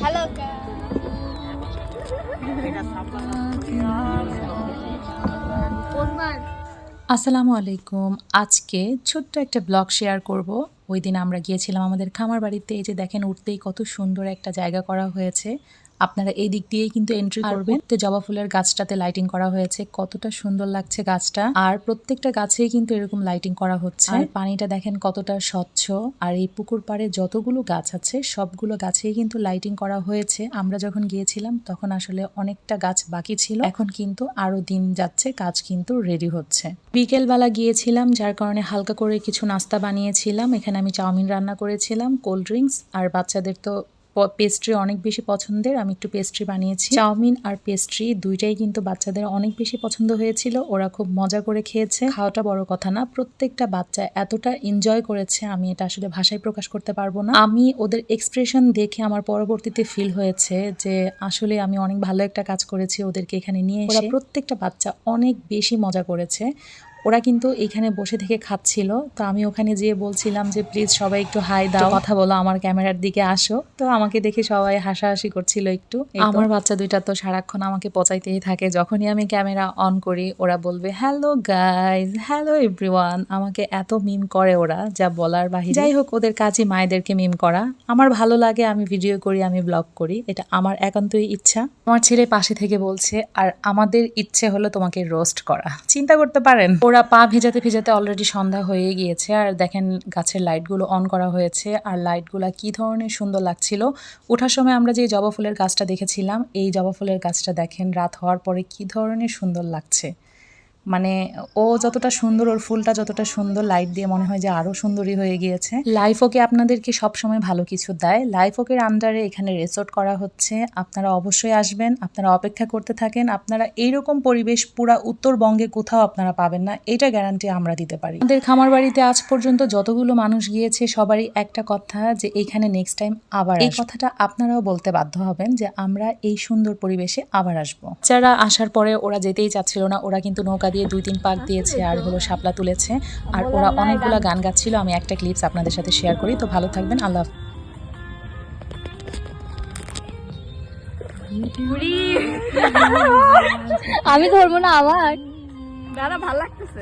Hello আসসালামু আলাইকুম। আজকে ছোট্ট একটা ব্লগ শেয়ার করব। ওই দিন আমরা গিয়েছিলাম আমাদের খামার বাড়িতে। এই যে দেখেন উঠতেই কত সুন্দর একটা জায়গা করা হয়েছে। আপনারা এই দিক দিয়েই কিন্তু এন্ট্রি করবেন। তো জবা ফুলের গাছটাতে লাইটিং করা হয়েছে। কতটা সুন্দর লাগছে গাছটা। আর প্রত্যেকটা গাছেই কিন্তু এরকম লাইটিং করা হচ্ছে। আর পানিটা দেখেন কতটা স্বচ্ছ। আর এই পুকুর পাড়ে যতগুলো গাছ আছে সবগুলো গাছেই কিন্তু লাইটিং করা হয়েছে। আমরা যখন গিয়েছিলাম তখন আসলে অনেকটা গাছ বাকি ছিল। এখন কিন্তু আরও দিন যাচ্ছে কাজ কিন্তু রেডি হচ্ছে। বিকেলবেলা গিয়েছিলাম যার কারণে হালকা করে কিছু নাস্তা বানিয়েছিলাম। এখানে আমি চাউমিন রান্না করেছিলাম কোল্ড ড্রিঙ্কস আর বাচ্চাদের তো পেস্ট্রি অনেক বেশি পছন্দের আমি একটু পেস্ট্রি বানিয়েছি। চাউমিন আর পেস্ট্রি দুইটাই কিন্তু বাচ্চাদের অনেক বেশি পছন্দ হয়েছিল ওরা খুব মজা করে খেয়েছে। খাওয়াটা বড় কথা না প্রত্যেকটা বাচ্চা এতটা এনজয় করেছে আমি এটা আসলে ভাষায় প্রকাশ করতে পারব না। আমি ওদের এক্সপ্রেশন দেখে আমার পরবর্তীতে ফিল হয়েছে যে আসলে আমি অনেক ভালো একটা কাজ করেছি ওদেরকে এখানে নিয়ে এসে। প্রত্যেকটা বাচ্চা অনেক বেশি মজা করেছে। ওরা কিন্তু এখানে বসে থেকে খাচ্ছিল। তো আমি ওখানে যেয়ে বলছিলাম যে প্লিজ সবাই একটু হাই দাও। কথা বলো আমার ক্যামেরার দিকে আসো। তো আমাকে দেখে সবাই হাসাহাসি করছিল একটু। আমার বাচ্চা দুইটা তো সারাক্ষণ আমাকে পচাইতেই থাকে। যখনই আমি ক্যামেরা অন করি ওরা বলবে হ্যালো গাইজ হ্যালো এভরিওয়ান আমাকে এত মিম করে ওরা যা বলার বাহিরে। যাই হোক ওদের কাজই মায়েদেরকে মিম করা। আমার ভালো লাগে আমি ভিডিও করি আমি ব্লগ করি। এটা আমার একান্তই ইচ্ছা। আমার ছেলে পাশে থেকে বলছে আর আমাদের ইচ্ছে হলো তোমাকে রোস্ট করা। চিন্তা করতে পারেন। ওরা পা ভেজাতে ভেজাতে অলরেডি সন্ধ্যা হয়ে গিয়েছে। আর দেখেন গাছের লাইটগুলো অন করা হয়েছে। আর লাইটগুলো কি ধরনের সুন্দর লাগছিল। ওঠার সময় আমরা যে জবা ফুলের গাছটা দেখেছিলাম, এই জবা ফুলের গাছটা দেখেন রাত হওয়ার পরে কি ধরনের সুন্দর লাগছে। মানে ও যতটা সুন্দর ওর ফুলটা যতটা সুন্দর লাইট দিয়ে মনে হয় যে আরও সুন্দরী হয়ে গিয়েছে। লাইফ ওকে আপনাদেরকে সবসময় ভালো কিছু দেয়। লাইফ ওকের আন্ডারে এখানে রিসোর্ট করা হচ্ছে। আপনারা অবশ্যই আসবেন আপনারা অপেক্ষা করতে থাকেন। আপনারা এইরকম পরিবেশ পুরা উত্তরবঙ্গে কোথাও আপনারা পাবেন না। এটা গ্যারান্টি আমরা দিতে পারি। আমাদের খামার বাড়িতে আজ পর্যন্ত যতগুলো মানুষ গিয়েছে সবারই একটা কথা যে এখানে নেক্সট টাইম আবার এই কথাটা আপনারাও বলতে বাধ্য হবেন যে আমরা এই সুন্দর পরিবেশে আবার আসব। যারা আসার পরে ওরা যেতেই চাচ্ছিল না ওরা কিন্তু নৌকা দিয়ে দুই তিন পাক দিয়েছে আর হলো শাপলা তুলেছে। আর ওরা অনেকগুলো গান গাচ্ছিল, আমি একটা ক্লিপস আপনাদের সাথে শেয়ার করি, তো ভালো থাকবেন, আল্লাহ আমি ধরবো না আমার দাদা, ভালো লাগতেছে।